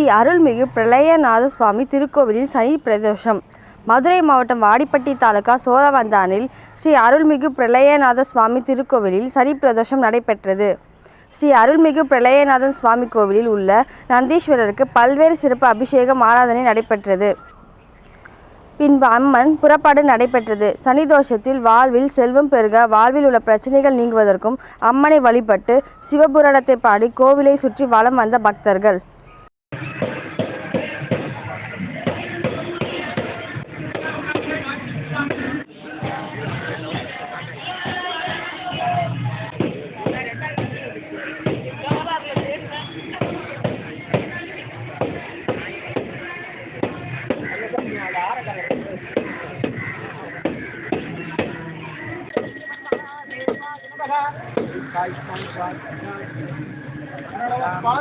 ஸ்ரீ அருள்மிகு பிரளயநாத சுவாமி திருக்கோவிலில் சனி பிரதோஷம். மதுரை மாவட்டம் வாடிப்பட்டி தாலுகா சோழவந்தானில் ஸ்ரீ அருள்மிகு பிரளயநாத சுவாமி திருக்கோவிலில் சனி பிரதோஷம் நடைபெற்றது. ஸ்ரீ அருள்மிகு பிரளயநாதன் சுவாமி கோவிலில் உள்ள நந்தீஸ்வரருக்கு பல்வேறு சிறப்பு அபிஷேகம் ஆராதனை நடைபெற்றது. பின்பு அம்மன் புறப்பாடு நடைபெற்றது. சனி தோஷத்தில் வாழ்வில் செல்வம் பெருக வாழ்வில் உள்ள பிரச்சனைகள் நீங்குவதற்கும் அம்மனை வழிபட்டு சிவபுராணத்தை பாடி கோவிலை சுற்றி வலம் வந்த பக்தர்கள். அம்மா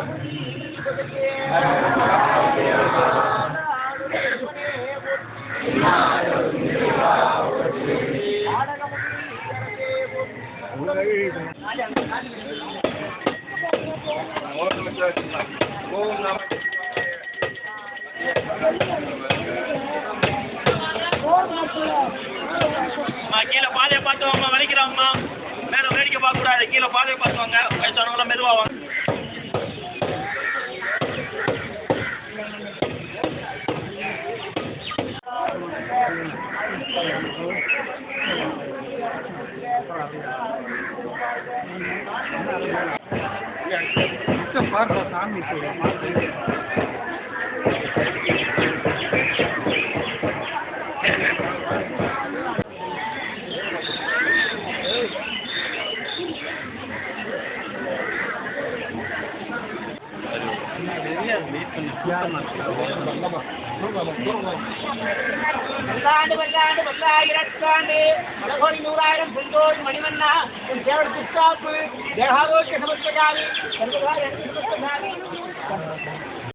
வேடிக்கை கீழே பாதை பார்த்து வாங்க வயசானவங்களாம் மெதுவாக வாங்க. பல்லாண்டு பல்லாண்டு பல்லாயிரத்தாண்டு பலகோடி நூறாயிரம் புல்கோடி மணிவண்ணா உன் சேவல் புத்தாப்பு தேகாரோக்கிய சமஸ்தகாமி சமஸ்தகாமி